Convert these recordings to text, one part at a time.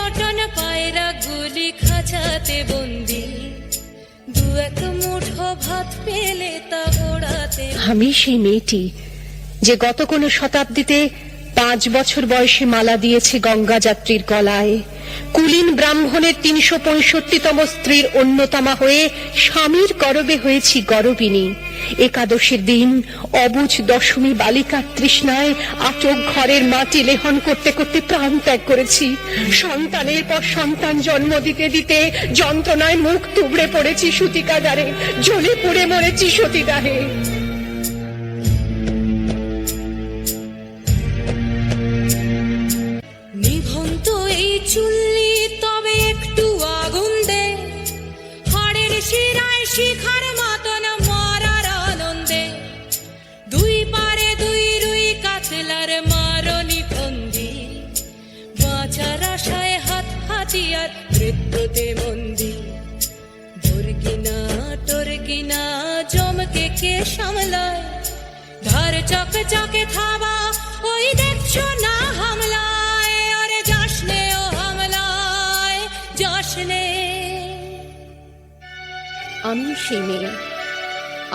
Norton পায়রা গুলি খাঁচাতে বন্দি। দু এক মুঠো ভাত পেলে তা ওড়াতে আমি সেই মেয়েটি যে গত কোনো শতাব্দীতে পাঁচ বছর বয়সে মালা দিয়েছে গঙ্গা যাত্রীর গলায়। কুলীন ব্রাহ্মণের তিনশো পঁয়ষট্টিতম স্ত্রীর অন্যতমা হয়ে স্বামীর গরবে হয়েছি গরবিনী। একাদশীর দিন অবুজ দশমী বালিকার তৃষ্ণায় আটক ঘরের মাটি লেহন করতে করতে প্রাণ ত্যাগ করেছি। সন্তানের পর সন্তান জন্ম দিতে দিতে যন্ত্রণায় মুখ তুবড়ে পড়েছি সুতিকাদারে জ্বলে পুড়ে মরেছি সতীদাহে। মৃত্যুতে মন্দি। দুর্গিনা টর্গিনা জমকে কে সামলায়? ধার চক চকে থাবা, ওই দেখছ না হামলায়? আরে যাসনে ও হামলায় যাসনে আমি সেই মেয়ে,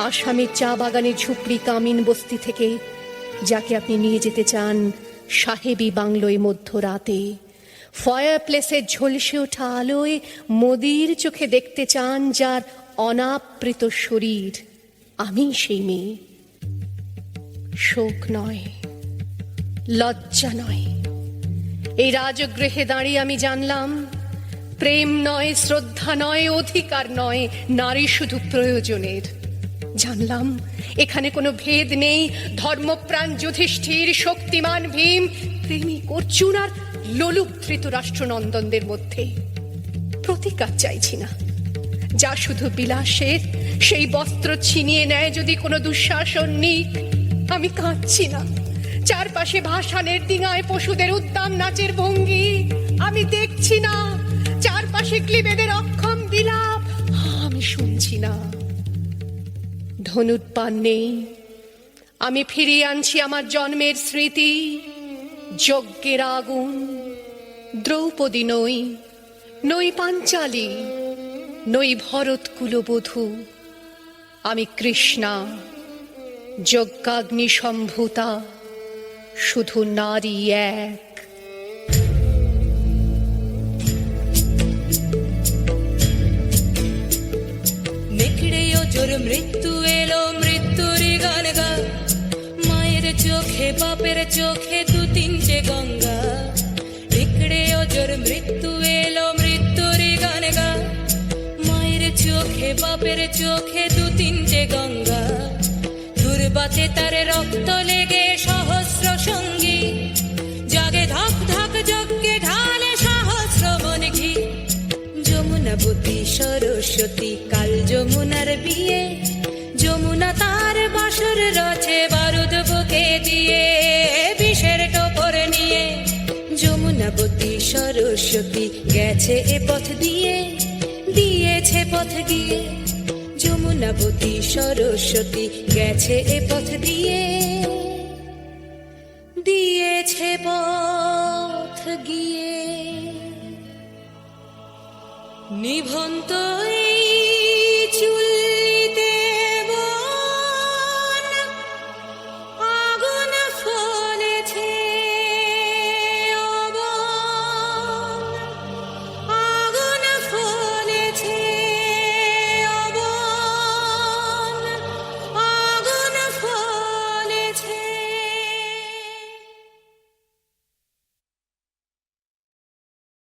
আসামের চা বাগানের ঝুপড়ি কামিন বস্তি থেকে, যাকে আপনি নিয়ে যেতে চান সাহেবী বাংলোয় মধ্যরাতে। ফায়ার প্লেসের ঝলসে ওঠা আলোয় মোদির চোখে দেখতে চান যার অনাবৃত শরীর। আমি সেই মেয়ে। শোক নয়, লজ্জা নয়। এই রাজগৃহে দাঁড়িয়ে আমি জানলাম, প্রেম নয়, শ্রদ্ধা নয়, অধিকার নয়, নারী শুধু প্রয়োজনের। জানলাম, এখানে কোনো ভেদ নেই। ধর্মপ্রাণ যুধিষ্ঠির, শক্তিমান ভীম প্রেমিক অর্জুন আর লোলুপ ধৃতরাষ্ট্রনন্দনদের মধ্যে। প্রতিকার চাইছি না। যা শুধু বিলাসের, সেই বস্ত্র ছিনিয়ে নেয় যদি কোনো দুঃশাসন নিক। আমি কাঁদছি না। চারপাশে ভাসানের ডিঙায় পশুদের উদ্দাম নাচের ভঙ্গি। আমি দেখছি না। চারপাশে ক্লিবেদের অক্ষম বিলাপ। আমি শুনছি না। ধনুৎপান নেই আমি ফিরিয়ে আনছি আমার জন্মের স্মৃতি, যজ্ঞের আগুন, দ্রৌপদী নই নই পাঞ্চালী, নই ভরত কুলবধূ। আমি কৃষ্ণা যজ্ঞাগ্নি সম্ভূতা শুধু নারী এক। নেকড়ে মৃত্যু চোখে, বাপের চোখে দু তিনটে গঙ্গা। নেকড়ে জোর মৃত্যু এলো, মৃত্যুর গান গা। মায়ের চোখে, বাপের চোখে দু তিনটে গঙ্গা। দুর্বাতে তার রক্ত লেগে সহস্র সঙ্গী। জাগে ধক ধক যজ্ঞে বুকে দিয়ে বিষের টোপর নিয়ে যমুনাবতী সরস্বতী গেছে এ পথ দিয়ে, দিয়েছে পথ গিয়ে যমুনাবতী সরস্বতী গেছে এ পথ দিয়ে, দিয়েছে পথ গিয়ে। নিভন্ত